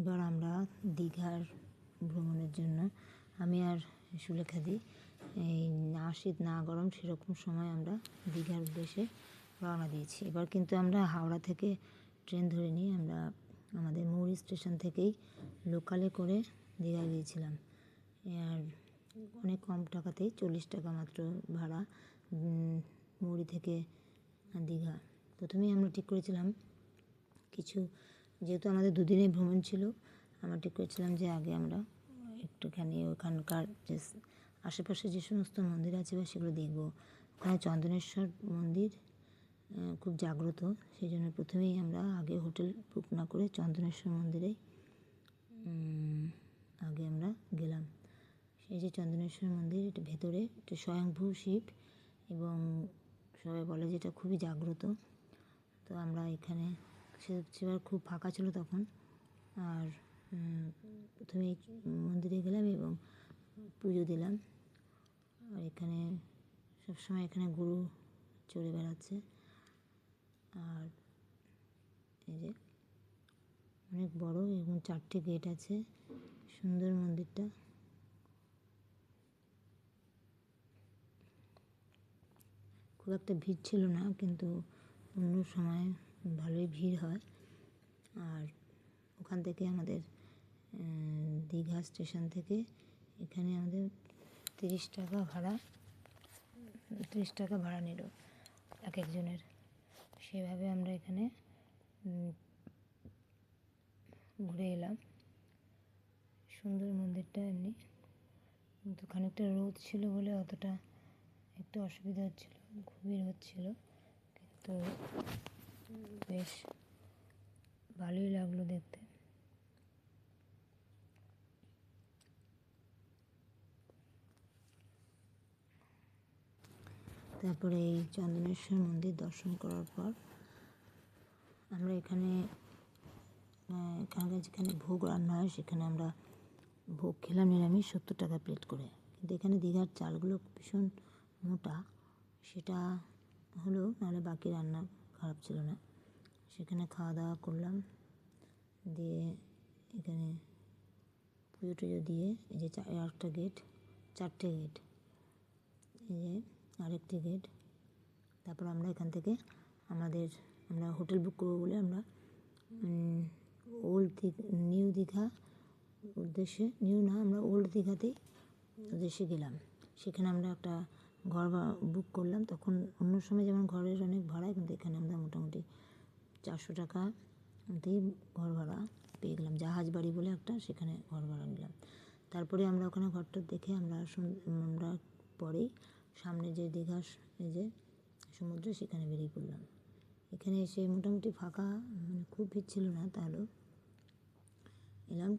এবার আমরা দীঘার ভ্রমণের জন্য, আমি আর সুলেখাদি এই না শীত না গরম সেরকম সময় আমরা দীঘার উদ্দেশ্যে রওনা দিয়েছি। এবার কিন্তু আমরা হাওড়া থেকে ট্রেন ধরে নিই আমরা আমাদের মৌরি স্টেশন থেকেই লোকালে করে দীঘা গিয়েছিলাম। আর অনেক কম টাকাতেই চল্লিশ টাকা মাত্র ভাড়া মৌরি থেকে দীঘা। প্রথমেই আমরা ঠিক করেছিলাম কিছু যেহেতু আমাদের দুদিনের ভ্রমণ ছিল আমরা ঠিক করেছিলাম যে আগে আমরা একটুখানি ওখানকার যে আশেপাশে যে সমস্ত মন্দির আছে বা সেগুলো দেখব। ওখানে চন্দনেশ্বর মন্দির খুব জাগ্রত। সেই জন্য প্রথমেই আমরা আগে হোটেল বুক না করে চন্দনেশ্বর মন্দিরেই উম, আগে আমরা গেলাম। সেই যে চন্দনেশ্বর মন্দির এটা ভেতরে এটা স্বয়ংভূ শিব এবং সবাই বলে যে এটা খুবই জাগ্রত। তো আমরা এখানে সে সেবার খুব ফাঁকা ছিল তখন। আর প্রথমে মন্দিরে গেলাম এবং পুজো দিলাম। আর এখানে সবসময় এখানে গরু চড়ে বেড়াচ্ছে। আর এই যে অনেক বড় এবং চারটে গেট আছে, সুন্দর মন্দিরটা। খুব একটা ভিড় ছিল না, কিন্তু অন্য সময় ভালোই ভিড় হয়। আর ওখান থেকে আমাদের দীঘা স্টেশন থেকে এখানে আমাদের তিরিশ টাকা ভাড়া, তিরিশ টাকা ভাড়া নিল এক একজনের। সেভাবে আমরা এখানে ঘুরে এলাম। সুন্দর মন্দিরটা এমনি। কিন্তু খানিকটা রোদ ছিল বলে অতটা একটু অসুবিধা হচ্ছিল খুবই রোদ ছিল কিন্তু বেশ, ভালোই লাগল দেখতে। তারপরে এই চন্দনেশ্বর মন্দির দর্শন করার পর আমরা এখানে এখানকার যেখানে ভোগ রান্না হয় সেখানে আমরা ভোগ খেলাম নিরামিষ সত্তর টাকা প্লেট করে। কিন্তু এখানে দীঘার চালগুলো ভীষণ মোটা, সেটা হলো নাহলে বাকি রান্না খারাপ ছিল না। সেখানে খাওয়া দাওয়া করলাম। দিয়ে এখানে পুজো টুজো দিয়ে এই যে একটা গেট চারটে গেট এই যে আরেকটি গেট তারপর আমরা এখান থেকে আমাদের, আমরা হোটেল বুক করব বলে আমরা ওল্ড দীঘা নিউ দীঘা উদ্দেশ্যে নিউ না, আমরা ওল্ড দীঘাতেই উদ্দেশ্যে গেলাম। সেখানে আমরা একটা ঘর বুক করলাম। তখন অন্য সময় যেমন ঘরের অনেক ভাড়া, কিন্তু এখানে আমরা মোটামুটি চারশো টাকা দিয়ে ঘর ভাড়া পেয়ে গেলাম। জাহাজ বাড়ি বলে একটা, সেখানে ঘর ভাড়া নিলাম। তারপরে আমরা ওখানে ঘরটা দেখে আমরা আমরা পরেই সামনে যে দীঘা স- এই যে সমুদ্র, সেখানে বেরিয়ে পড়লাম। এখানে এসে মোটামুটি ফাঁকা মানে খুব ভিড় ছিল না তাহলেও এলাম।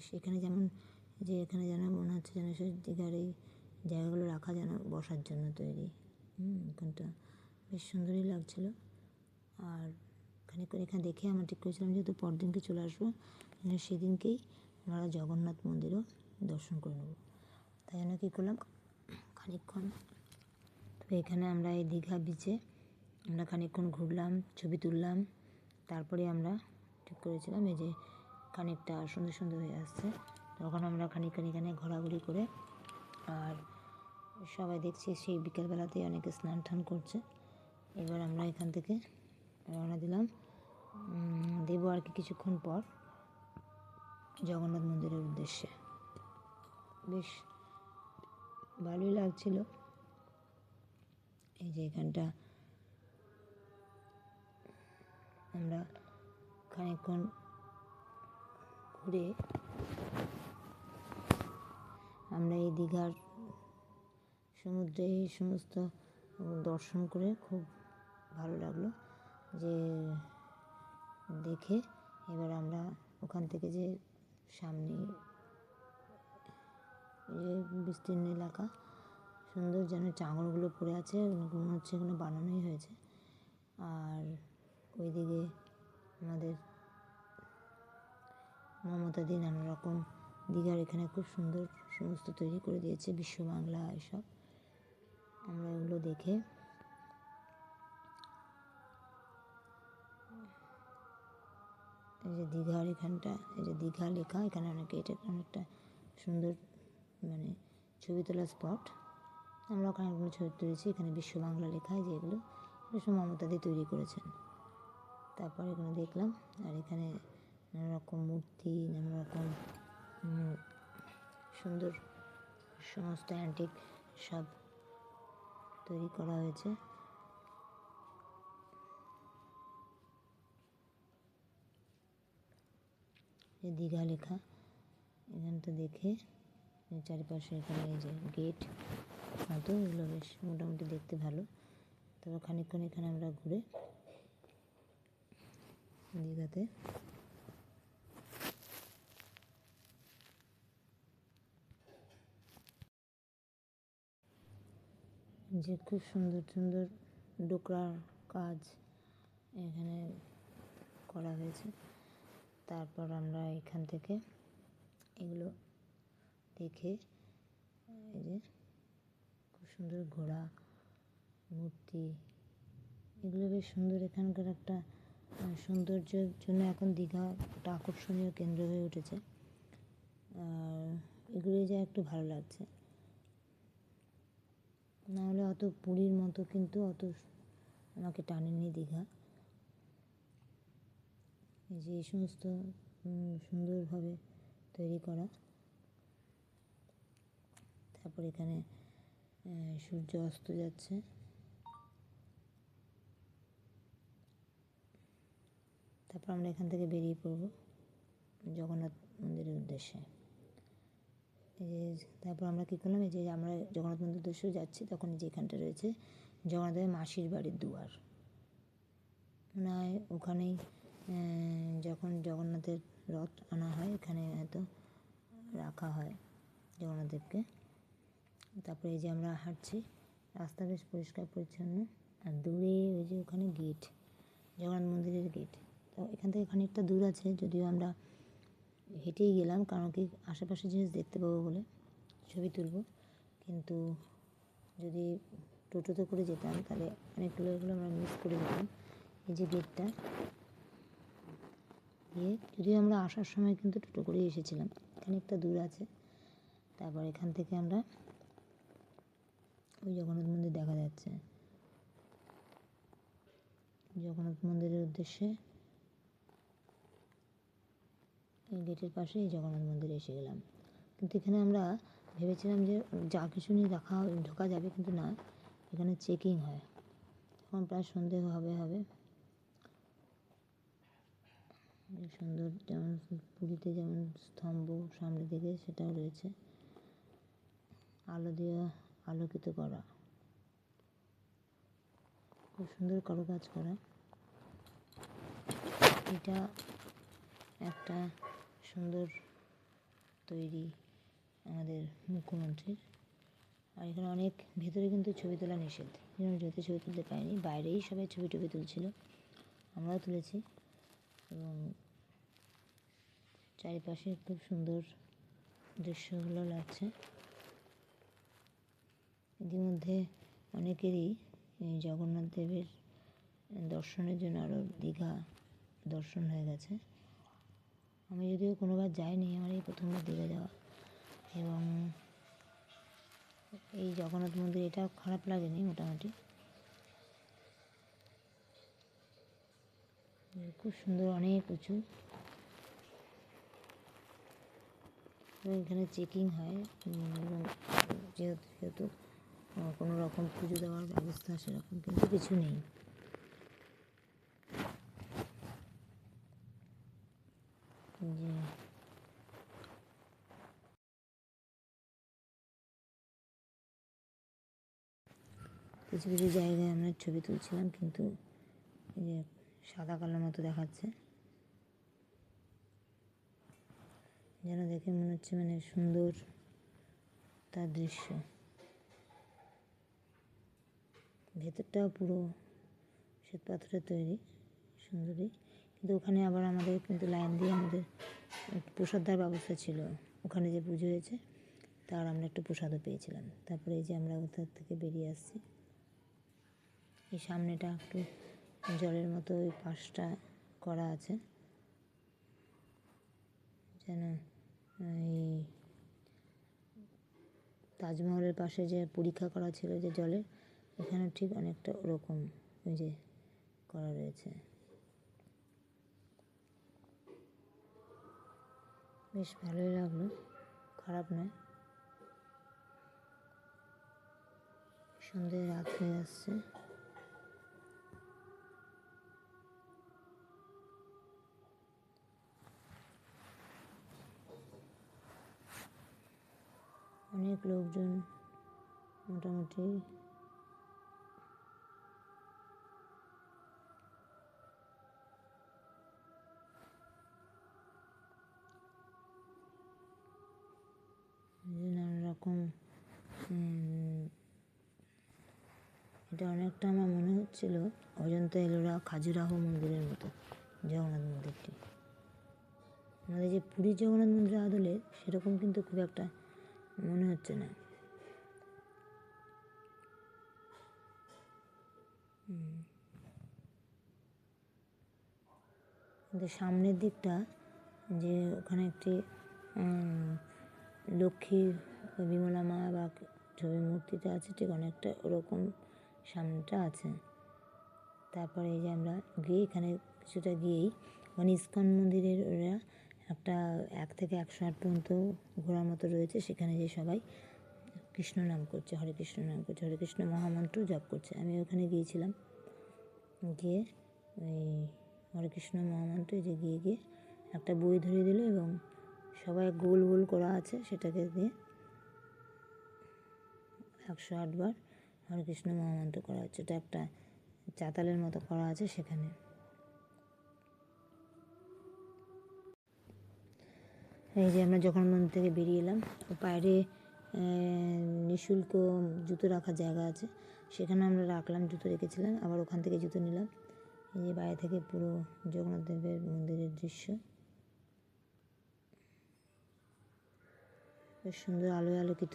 সেখানে যেমন যে এখানে যেন মনে হচ্ছে যেন সে দীঘার এই জায়গাগুলো রাখা যেন বসার জন্য তৈরি। হুম এখানটা বেশ সুন্দরই লাগছিল। আর খানিকক্ষণ এখানে দেখে আমরা ঠিক করেছিলাম যেহেতু পরদিনকে চলে আসব সেদিনকেই আমরা জগন্নাথ মন্দিরও দর্শন করে নেব। তাই জন্য কী করলাম, খানিকক্ষণ তো এখানে আমরা এই দীঘা বিচে আমরা খানিকক্ষণ ঘুরলাম, ছবি তুললাম, তারপরে আমরা ঠিক করেছিলাম এই যে খানিকটা সুন্দর সুন্দর হয়ে আসছে, তখন আমরা খানিকক্ষণ এখানে ঘোরাঘুরি করে আর সবাই দেখছি সেই বিকেলবেলাতেই অনেকে স্নান টান করছে, এবার আমরা এখান থেকে রওনা দিলাম। দেবো আর কি কিছুক্ষণ পর জগন্নাথ মন্দিরের উদ্দেশ্যে। বেশ ভালোই লাগছিল। এই যে এখানটা আমরা খানিকক্ষণ ঘুরে আমরা এই দীঘার সমুদ্রে এই সমস্ত দর্শন করে খুব ভালো লাগল। যে দেখে এবার আমরা ওখান থেকে যে সামনে যে বিস্তীর্ণ এলাকা, সুন্দর যেন চাঙড়গুলো পড়ে আছে মনে হচ্ছে এগুলো বানানোই হয়েছে। আর ওইদিকে আমাদের মমতা দিয়ে নানা রকম দীঘার এখানে খুব সুন্দর সমস্ত তৈরি করে দিয়েছে, বিশ্ব বাংলা এসব। আমরা এগুলো দেখে এই যে দীঘার এখানটা, এই যে দীঘা লেখা, এখানে অনেকে, এটা অনেকটা সুন্দর মানে ছবি তোলার স্পট। আমরা ওখানে অনেকগুলো ছবি তুলেছি, এখানে বিশ্ব বাংলা লেখা যে এগুলো সব মমতা দিয়ে তৈরি করেছেন। তারপর এখানে দেখলাম, আর এখানে নানা রকম মূর্তি, নানা রকম সুন্দর সমস্ত অ্যান্টিক সব তৈরি করা হয়েছে। এই দীঘা লেখা, এখানটা দেখে চারিপাশে এখানে এই যে গেট মতো এগুলো বেশ মোটামুটি দেখতে ভালো। তবে খানিকক্ষণ এখানে আমরা ঘুরে দীঘাতে যে খুব সুন্দর সুন্দর ডোকরার কাজ এখানে করা হয়েছে। তারপর আমরা এখান থেকে এগুলো দেখে, এই যে খুব সুন্দর ঘোড়া, মূর্তি, এগুলো বেশ সুন্দর। এখানকার একটা সৌন্দর্যের জন্য এখন দীঘা একটা আকর্ষণীয় কেন্দ্র হয়ে উঠেছে। আর এগুলো যা একটু ভালো লাগছে। নাহলে অত পুরীর মতো কিন্তু অত আমাকে টানেনি দীঘা। এই যে এই সমস্ত সুন্দরভাবে তৈরি করা। তারপর এখানে সূর্য অস্ত যাচ্ছে। তারপর আমরা এখান থেকে বেরিয়ে পড়ব জগন্নাথ মন্দিরের উদ্দেশ্যে। এই যে, তারপর আমরা কী করলাম? এই যে আমরা জগন্নাথ মন্দির উদ্দেশ্যে যাচ্ছি, তখন যে এখানটা রয়েছে জগন্নাথের মাসির বাড়ির দুয়ার। মনে হয় ওখানেই যখন জগন্নাথের রথ আনা হয়, এখানে হয়তো রাখা হয় জগন্নাথদেবকে। তারপরে এই যে আমরা হাঁটছি, রাস্তা বেশ পরিষ্কার, পরিচ্ছন্ন, আর দূরে ওই যে ওখানে গেট, জগন্নাথ মন্দিরের গেট। তো এখান থেকে খানিকটা দূর আছে, যদিও আমরা হেঁটেই গেলাম, কারণ কি আশেপাশে জিনিস দেখতে পাবো বলে ছবি তুলব। কিন্তু যদি টোটোতে করে যেতাম, তাহলে অনেকগুলো এগুলো আমরা মিস করে যেতাম। এই যে গেটটা দিয়ে যদিও আমরা আসার সময় কিন্তু টোটো করেই এসেছিলাম। খানিকটা দূর আছে। তারপর এখান থেকে আমরা ওই জগন্নাথ মন্দির দেখা যাচ্ছে। জগন্নাথ মন্দিরের উদ্দেশ্যে এই গেটের পাশে এই জগন্নাথ মন্দিরে এসে গেলাম। কিন্তু এখানে আমরা ভেবেছিলাম যে যা কিছু নিয়ে দেখা ঢোকা যাবে কিন্তু না, এখানে চেকিং হয়। এখন প্রায় সন্ধে হবে হবে। সুন্দর যেমন পুরীতে যেমন স্তম্ভ সামনে দিকে সেটাও রয়েছে। আলো দিয়ে আলোকিত করা। খুব সুন্দর কারুকাজ করা। এটা একটা সুন্দর তৈরি আমাদের মুখ্যমন্ত্রীর। আর এখানে অনেক ভেতরে কিন্তু ছবি তোলা নিষেধ। যেমন যতে ছবি তুলতে পারিনি, বাইরেই সবাই ছবি টবি তুলছিল। আমরাও তুলেছি। এবং চারিপাশে খুব সুন্দর দৃশ্যগুলো লাগছে। ইতিমধ্যে অনেকেরই জগন্নাথ দেবের দর্শনের জন্য আরও দীঘা দর্শন হয়ে গেছে। আমি যদিও কোনোবার যাইনি, আমার এই প্রথমবার দীঘা যাওয়া এবং এই জগন্নাথ মন্দির, এটা খারাপ লাগেনি মোটামুটি। খুব সুন্দর, অনেক উঁচু। এখানে চেকিং হয় যেহেতু যেহেতু কোনো রকম পুজো দেওয়ার ব্যবস্থা সেরকম কিন্তু কিছু নেই। যে কিছু কিছু জায়গায় আমরা ছবি তুলছিলাম, কিন্তু সাদা কালো মতো দেখাচ্ছে। যেন দেখে মনে হচ্ছে মানে সুন্দর তার দৃশ্য। ভেতরটাও পুরো শ্বেত পাথরের তৈরি, সুন্দরী। কিন্তু ওখানে আবার আমাদের কিন্তু লাইন দিয়ে আমাদের প্রসাদ দেওয়ার ব্যবস্থা ছিল। ওখানে যে পুজো হয়েছে, তার আমরা একটু প্রসাদও পেয়েছিলাম। তারপরে এই যে আমরা কোথার থেকে বেরিয়ে আসছি, এই সামনেটা একটু জলের মতো ওই পাশটা করা আছে। যেন এই তাজমহলের পাশে যে পরীক্ষা করা ছিল যে জলের, এখানে ঠিক অনেকটা ওরকম ওই যে করা রয়েছে। বেশ ভালোই লাগল, খারাপ নয়। সন্ধে রাত হয়ে আসছে। অনেক লোকজন মোটামুটি। নানা রকম এটা অনেকটা আমার মনে হচ্ছিল অজন্তা এলোরা খাজুরাহো মন্দিরের মতো, জগন্নাথ মন্দিরটি। আমাদের যে পুরীর জগন্নাথ মন্দিরের আদলে সেরকম কিন্তু খুব একটা মনে হচ্ছে না। কিন্তু সামনের দিকটা যে ওখানে একটি লক্ষ্মী বিমলা মা বা ছবি মূর্তিটা আছে, ঠিক অনেকটা ওরকম সামনেটা আছে। তারপরে এই যে আমরা গিয়ে এখানে কিছুটা গিয়েই মানে ইস্কন মন্দিরের ওরা একটা এক থেকে একশো আট পর্যন্ত ঘোরার মতো রয়েছে। সেখানে যে সবাই কৃষ্ণ নাম করছে, হরে কৃষ্ণ নাম করছে, হরে কৃষ্ণ মহামন্ত্র জপ করছে। আমি ওখানে গিয়েছিলাম, গিয়ে ওই হরে কৃষ্ণ মহামন্ত্র যে গিয়ে গিয়ে একটা বই ধরিয়ে দিল এবং সবাই গোল গোল করা আছে সেটাকে দিয়ে একশো আটবার হরে কৃষ্ণ মহামন্ত্র করা হচ্ছে। এটা একটা চাতালের মতো করা আছে সেখানে। এই যে আমরা যখন মন্দির থেকে বেরিয়ে এলাম বাইরে নিঃশুল্ক জুতো রাখার জায়গা আছে। সেখানে আমরা রাখলাম, জুতো রেখেছিলাম, আবার ওখান থেকে জুতো নিলাম। এই যে বাইরে থেকে পুরো জগন্নাথ দেবের মন্দিরের দৃশ্য। বেশ সুন্দর আলোয় আলোকিত,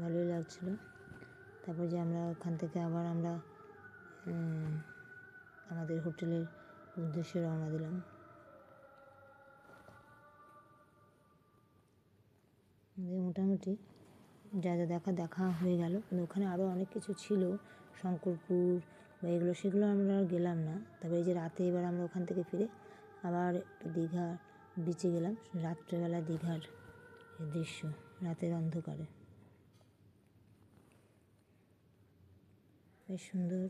ভালোই লাগছিল। তারপর যে আমরা ওখান থেকে আবার আমরা আমাদের হোটেলের উদ্দেশ্যে রওনা দিলাম। দিয়ে মোটামুটি যা যা দেখা দেখা হয়ে গেল। কিন্তু ওখানে আরও অনেক কিছু ছিল। শঙ্করপুর বা এগুলো, সেগুলো আমরা গেলাম না। তারপরে এই যে রাতে এবার আমরা ওখান থেকে ফিরে আবার একটু দীঘা বিচে গেলাম। রাত্রেবেলা দীঘার দৃশ্য, রাতের অন্ধকারে। বেশ সুন্দর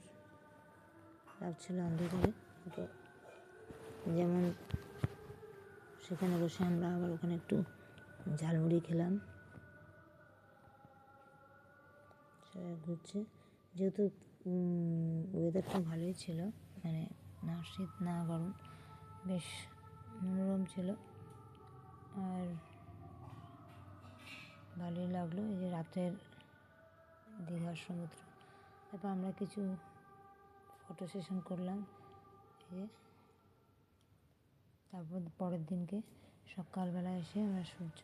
লাগছিল অন্ধকারে। যেমন সেখানে বসে আমরা আবার ওখানে একটু ঝালমুড়ি খেলাম। সবাই ঘুরছে। যেহেতু ওয়েদারটা ভালোই ছিল মানে না শীত, না গরম, বেশ মনোরম ছিল। আর ভালোই লাগল, এই যে রাতের দীঘার সমুদ্র। তারপর আমরা কিছু ফটো সেশন করলাম, এই যে। তারপর পরের দিনকে সকালবেলা এসে আমরা সূর্য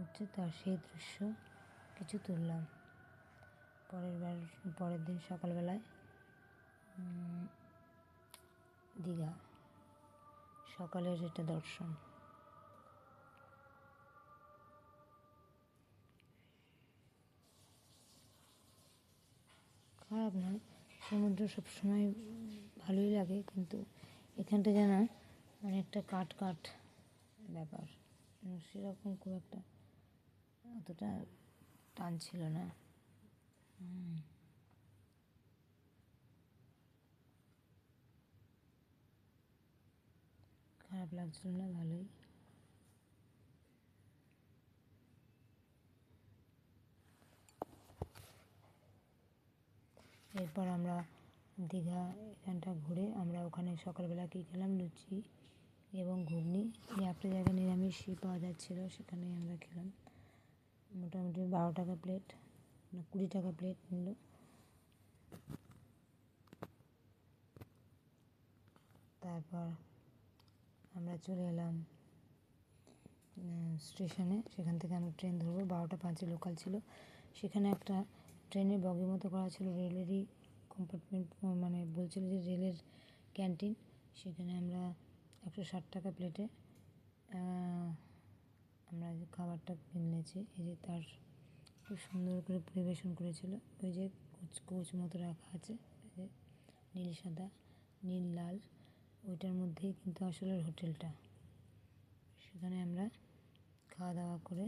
উঠছে, তার সেই দৃশ্য কিছু তুললাম। পরের বার, পরের দিন সকালবেলায় দীঘা, সকালের এটা দর্শন। খারাপ নয় সমুদ্র সবসময় ভালোই লাগে, কিন্তু এখানটা যেন অনেকটা কাট কাট ব্যাপার। সেরকম খুব একটা অতটা টান ছিল না। খারাপ লাগছিল না, ভালোই। এরপর আমরা দীঘা এখানটা ঘুরে আমরা ওখানে সকালবেলা কী খেলাম? লুচি। এবং ঘুগনি। যে একটা জায়গায় নিরামিষই পাওয়া যাচ্ছিল সেখানে আমরা খেলাম। মোটামুটি বারো টাকা প্লেট না, কুড়ি টাকা প্লেট নিল। তারপর আমরা চলে এলাম স্টেশনে সেখান থেকে আমরা ট্রেন ধরবো। বারোটা পাঁচে লোকাল ছিল। সেখানে একটা ট্রেনের বগি মতো করা ছিল রেলেরই কম্পার্টমেন্ট মানে বলছিল যে রেলের ক্যান্টিন সেখানে আমরা একশো ষাট টাকা প্লেটে আমরা যে খাবারটা কিনেছি, এই যে তার খুব সুন্দর করে পরিবেশন করেছিল। ওই যে কোচ কোচ মতো রাখা আছে, এই যে নীল সাদা, নীল লাল, ওইটার মধ্যেই কিন্তু আসলে হোটেলটা। সেখানে আমরা খাওয়া দাওয়া করে,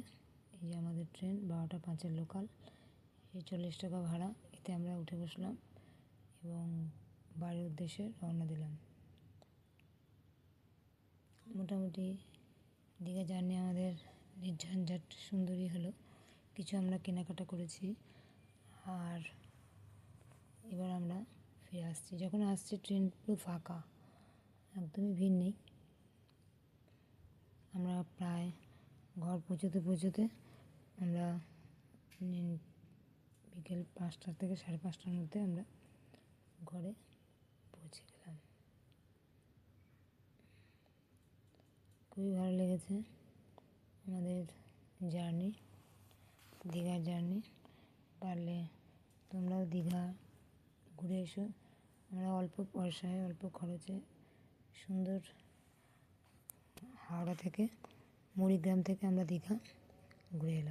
এই যে আমাদের ট্রেন, বারোটা পাঁচের লোকাল এই চল্লিশ টাকা ভাড়া, এতে আমরা উঠে বসলাম এবং বাড়ির উদ্দেশ্যে রওনা দিলাম। মোটামুটি দীঘা জার্নি আমাদের নির্ঝঞ্ঝাট সুন্দরই হলো। কিছু আমরা কেনাকাটা করেছি আর এবার আমরা ফিরে আসছি। যখন আসছি ট্রেন পুরো ফাঁকা, একদমই ভিড় নেই। আমরা প্রায় ঘর পৌঁছতে পৌঁছতে আমরা বিকেল পাঁচটা থেকে সাড়ে পাঁচটার মধ্যে আমরা ঘরে পৌঁছে গেলাম খুবই ভালো লেগেছে আমাদের জার্নি, দীঘার জার্নি। পারলে তোমরাও দীঘা ঘুরে এসো। আমরা অল্প পয়সায়, অল্প খরচে সুন্দর হাওড়া থেকে, মুড়িগ্রাম থেকে আমরা দীঘা ঘুরে এলাম।